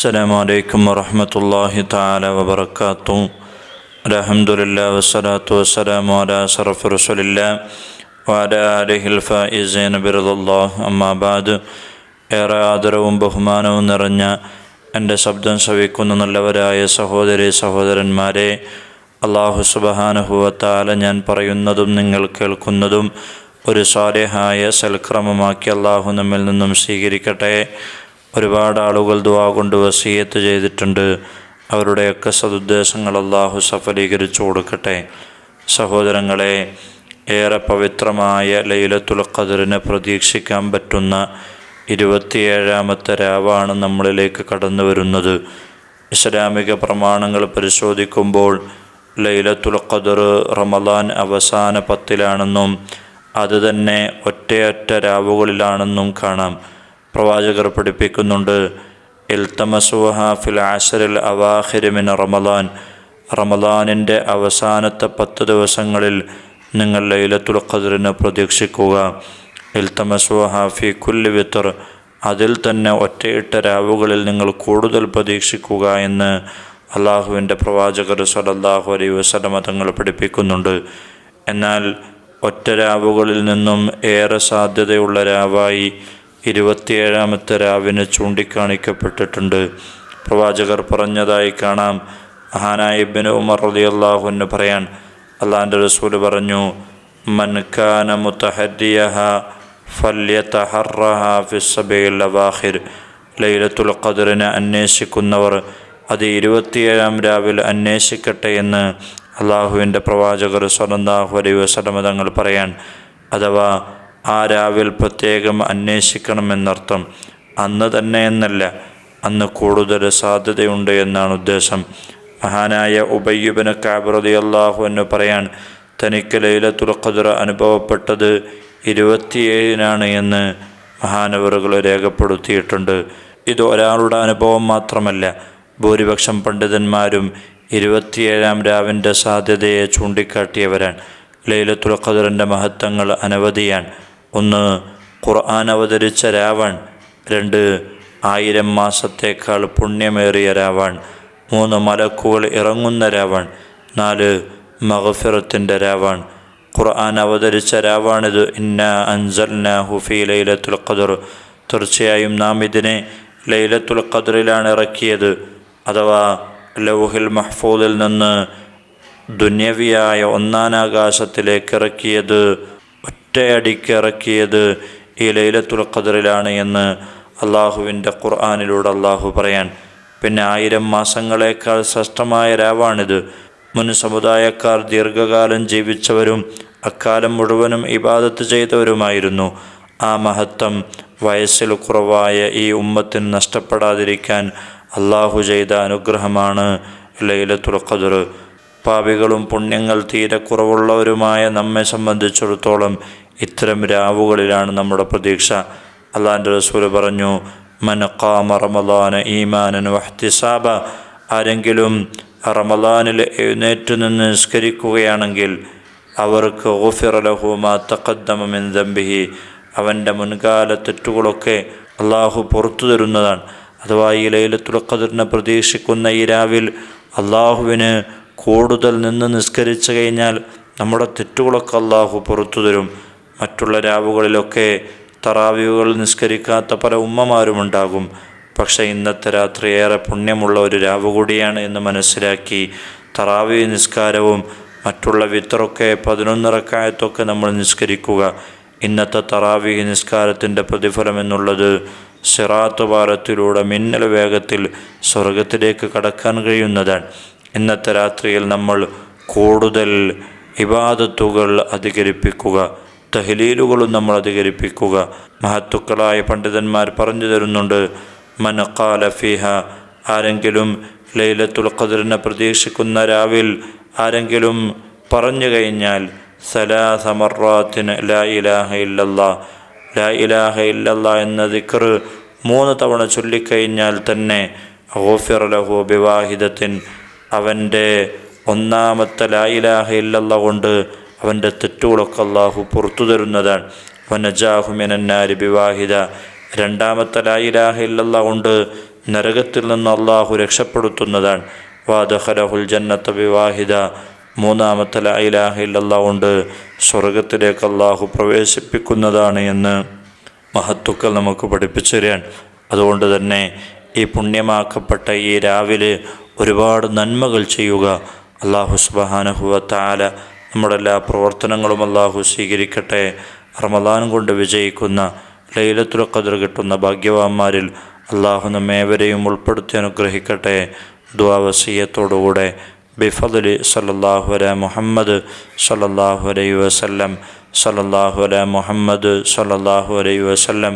السلام عليكم ورحمة الله تعالى وبركاته الحمد لله والصلاة والسلام على أشرف رسول الله وعلى آله الفائزين برضا الله أما بعد ഏറെ ആദരവും ബഹുമാനവും നിറഞ്ഞ എൻ്റെ ശബ്ദം ശ്രവിക്കുന്ന നല്ലവരായ സഹോദരി സഹോദരന്മാരെ അള്ളാഹു സുബഹാനുഭവത്താല ഞാൻ പറയുന്നതും നിങ്ങൾ കേൾക്കുന്നതും ഒരു സ്വാരഹായ സൽക്രമമാക്കി അള്ളാഹു നമ്മിൽ നിന്നും സ്വീകരിക്കട്ടെ ഒരുപാട് ആളുകൾ ദുവാ കൊണ്ട് വസീയത്ത് ചെയ്തിട്ടുണ്ട്. അവരുടെയൊക്കെ സതുദ്ദേശങ്ങൾ അള്ളാഹു സഫലീകരിച്ചു കൊടുക്കട്ടെ. സഹോദരങ്ങളെ ഏറെ പവിത്രമായ ലൈലത്തുൽ ഖദറിനെ പ്രതീക്ഷിക്കാൻ പറ്റുന്ന ഇരുപത്തിയേഴാമത്തെ രാവാണ് നമ്മളിലേക്ക് കടന്നു വരുന്നത്. ഇസ്ലാമിക പ്രമാണങ്ങൾ പരിശോധിക്കുമ്പോൾ ലൈലത്തുൽ ഖദർ റമദാൻ അവസാന പത്തിലാണെന്നും അത് തന്നെ ഒറ്റയൊറ്റ രാവുകളിലാണെന്നും കാണാം. പ്രവാചകർ പഠിപ്പിക്കുന്നുണ്ട് ഇൽ തമസുഹ ഫിൽ ആശറിൽ അവാഹിരമിൻ റമദാൻ. റമദാനിന്റെ അവസാനത്തെ പത്ത് ദിവസങ്ങളിൽ നിങ്ങൾ ലൈലത്തുൽ ഖദറിന് പ്രതീക്ഷിക്കുക. ഇൽത്തമസുഹ ഫി കുല്ലി വിത്തർ അതിൽ തന്നെ ഒറ്റയിട്ട രാവുകളിൽ നിങ്ങൾ കൂടുതൽ പ്രതീക്ഷിക്കുക എന്ന് അള്ളാഹുവിന്റെ പ്രവാചകർ സലല്ലാഹു അലൈ വസലമ തങ്ങൾ പഠിപ്പിക്കുന്നുണ്ട്. എന്നാൽ ഒറ്റ രാവുകളിൽ നിന്നും ഏറെ സാധ്യതയുള്ള രാവായി ഇരുപത്തിയേഴാമത്തെ രാവിന് ചൂണ്ടിക്കാണിക്കപ്പെട്ടിട്ടുണ്ട്. പ്രവാചകർ പറഞ്ഞതായി കാണാം. മഹാനായ ഇബിന് ഉമർ അലി അള്ളാഹുവിന് പറയാൻ അള്ളാഹിന്റെ റസൂൽ പറഞ്ഞു മൻഖാന മുത്തഹരിയഹ ഫല്യതഹറഹ ഫിസ്സബയിൽ അവാഹിർ ലൈലത്തുൽ ഖദറിനെ അന്വേഷിക്കുന്നവർ അത് ഇരുപത്തിയേഴാം രാവിൽ അന്വേഷിക്കട്ടെ എന്ന് അള്ളാഹുവിന്റെ പ്രവാചകർ സ്വലന്താഹു അലൈ വസലമ തങ്ങൾ പറയാൻ അഥവാ ആ രാവിൽ പ്രത്യേകം അന്വേഷിക്കണമെന്നർത്ഥം. അന്ന് തന്നെ എന്നല്ല അന്ന് കൂടുതൽ സാധ്യതയുണ്ട് എന്നാണ് ഉദ്ദേശം. മഹാനായ ഉബയ്യുബിന് കാബ്രതി അള്ളാഹു എന്ന് പറയാൻ തനിക്ക് ലൈലത്തുൽ ഖദർ അനുഭവപ്പെട്ടത് ഇരുപത്തിയേഴിനാണ് എന്ന് മഹാനവറുകൾ രേഖപ്പെടുത്തിയിട്ടുണ്ട്. ഇത് ഒരാളുടെ അനുഭവം മാത്രമല്ല ഭൂരിപക്ഷം പണ്ഡിതന്മാരും ഇരുപത്തിയേഴാം രാവിന്റെ സാധ്യതയെ ചൂണ്ടിക്കാട്ടിയവരാണ്. ലൈലത്തുൽ ഖദറിന്റെ മഹത്വങ്ങൾ അനവധിയാണ്. ഒന്ന് ഖുർആൻ അവതരിച്ച രാവൺ രണ്ട് ആയിരം മാസത്തേക്കാൾ പുണ്യമേറിയ രാവൺ മൂന്ന് മലക്കുകൾ ഇറങ്ങുന്ന രാവൺ നാല് മഹഫിറത്തിന്റെ രാവൺ. ഖുർആൻ അവതരിച്ച രാവാണിത് ഇന്ന അൻസൽന ഹുഫി ലൈലത്തുൽ ഖദർ തീർച്ചയായും നാം ഇതിനെ ലൈലത്തുൽ ഖദറിലാണ് ഇറക്കിയത്. അഥവാ ലൗഹിൽ മഹ്ഫൂദിൽ നിന്ന് ദുന്യവിയായ ഒന്നാനാകാശത്തിലേക്ക് ഇറക്കിയത് ഒറ്റയടിക്ക് ഇറക്കിയത് ഈ ലൈലത്തുൽ ഖദറിലാണ് എന്ന് അള്ളാഹുവിന്റെ ഖുർആാനിലൂടെ അള്ളാഹു പറയാൻ. പിന്നെ ആയിരം മാസങ്ങളേക്കാൾ ശ്രേഷ്ഠമായ രാവാണിത്. മുൻ സമുദായക്കാർ ദീർഘകാലം ജീവിച്ചവരും അക്കാലം മുഴുവനും ഇബാദത്ത് ചെയ്തവരുമായിരുന്നു. ആ മഹത്വം വയസ്സിൽ കുറവായ ഈ ഉമ്മത്തിന് നഷ്ടപ്പെടാതിരിക്കാൻ അള്ളാഹു ചെയ്ത അനുഗ്രഹമാണ് ലൈലത്തുൽ ഖദർ. പാപികളും പുണ്യങ്ങൾ തീരെ കുറവുള്ളവരുമായ നമ്മെ സംബന്ധിച്ചിടത്തോളം ഇത്തരം രാവുകളിലാണ് നമ്മുടെ പ്രതീക്ഷ. അള്ളാന്റെ റസൂൽ പറഞ്ഞു മനക്കാമ റമദാന ഈമാനൻ വഹ്തിസാബ. ആരെങ്കിലും റമദാനിൽ എഴുന്നേറ്റ് നിന്ന് നിസ്കരിക്കുകയാണെങ്കിൽ അവർക്ക് ഓഫിറലഹുമാ തക്കദ്ദമിൻ ദംബിഹി. അവന്റെ മുൻകാല തെറ്റുകളൊക്കെ അള്ളാഹു പുറത്തു തരുന്നതാണ്. അഥവാ ഈ ലൈലത്തുൽ പ്രതീക്ഷിക്കുന്ന ഈ രാവിൽ അള്ളാഹുവിന് കൂടുതൽ നിന്ന് നിസ്കരിച്ചു കഴിഞ്ഞാൽ നമ്മുടെ തെറ്റുകളൊക്കെ അള്ളാഹു പുറത്തു തരും. മറ്റുള്ള രാവുകളിലൊക്കെ തറാവീവുകൾ നിസ്കരിക്കാത്ത പല ഉമ്മമാരുമുണ്ടാകും പക്ഷേ ഇന്നത്തെ രാത്രി ഏറെ പുണ്യമുള്ള ഒരു രാവ് കൂടിയാണ് എന്ന് മനസ്സിലാക്കി തറാവി നിസ്കാരവും മറ്റുള്ള വിത്തറൊക്കെ പതിനൊന്നിറക്കായത്തൊക്കെ നമ്മൾ നിസ്കരിക്കുക. ഇന്നത്തെ തറാവി നിസ്കാരത്തിന്റെ പ്രതിഫലം എന്നുള്ളത് സിറാത്ത് വാരത്തിലൂടെ മിന്നൽ വേഗത്തിൽ സ്വർഗത്തിലേക്ക് കടക്കാൻ കഴിയുന്നതാണ്. ഇന്നത്തെ രാത്രിയിൽ നമ്മൾ കൂടുതൽ ഇബാദത്തുകൾ അധികരിപ്പിക്കുക തഹലീലുകളും നമ്മൾ അധികരിപ്പിക്കുക. മഹത്തുക്കളായ പണ്ഡിതന്മാർ പറഞ്ഞു തരുന്നുണ്ട് മനക്കാല ഫിഹ ആരെങ്കിലും ലൈലത്തുൽ ഖദറിനെ പ്രതീക്ഷിക്കുന്ന രാവിൽ ആരെങ്കിലും പറഞ്ഞു കഴിഞ്ഞാൽ സലാസമറാത്തിന് ലാ ഇലാഹ ഇല്ലല്ലാ ലാ ഇലാഹ ഇല്ലല്ലാ എന്ന ദിക്ർ മൂന്ന് തവണ ചൊല്ലിക്കഴിഞ്ഞാൽ തന്നെ ഓഫിർ ലഹു ബിവാഹിദത്തിൻ അവന്റെ ഒന്നാമത്തെ ലായിലാഹ ഇല്ലല്ല കൊണ്ട് അവന്റെ തെറ്റുകളൊക്കെ അള്ളാഹു പുറത്തു തരുന്നതാണ്. വനജാഹുമിനാരി വിവാഹിത രണ്ടാമത്തെ ലായിലാഹ ഇല്ലല്ല കൊണ്ട് നരകത്തിൽ നിന്ന് അള്ളാഹു രക്ഷപ്പെടുത്തുന്നതാണ്. വാദഹലഹുൽ ജന്നത്ത വിവാഹിത മൂന്നാമത്തെ ലായിലാഹ ഇല്ലല്ല കൊണ്ട് സ്വർഗത്തിലേക്ക് അള്ളാഹു പ്രവേശിപ്പിക്കുന്നതാണ് എന്ന് മഹത്തുക്കൾ നമുക്ക് പഠിപ്പിച്ചു തരാൻ അതുകൊണ്ട് തന്നെ ഈ പുണ്യമാക്കപ്പെട്ട ഈ രാവിലെ ഒരുപാട് നന്മകൾ ചെയ്യുക. അള്ളാഹു സുബഹാനഹുവ താല നമ്മുടെ എല്ലാ പ്രവർത്തനങ്ങളും അള്ളാഹു സ്വീകരിക്കട്ടെ. റമദാൻ കൊണ്ട് വിജയിക്കുന്ന ലൈലത്തുൽ ഖദർ കിട്ടുന്ന ഭാഗ്യവാന്മാരിൽ അള്ളാഹു നമ്മേവരെയും ഉൾപ്പെടുത്തി അനുഗ്രഹിക്കട്ടെ. ദ്വാവസീയത്തോടുകൂടെ ബിഫദലി സല്ലല്ലാഹു അല മുഹമ്മദ് സല്ലല്ലാഹു അലൈഹി വസല്ലം സല്ലല്ലാഹു അല മുഹമ്മദ് സല്ലല്ലാഹു അലൈഹി വസല്ലം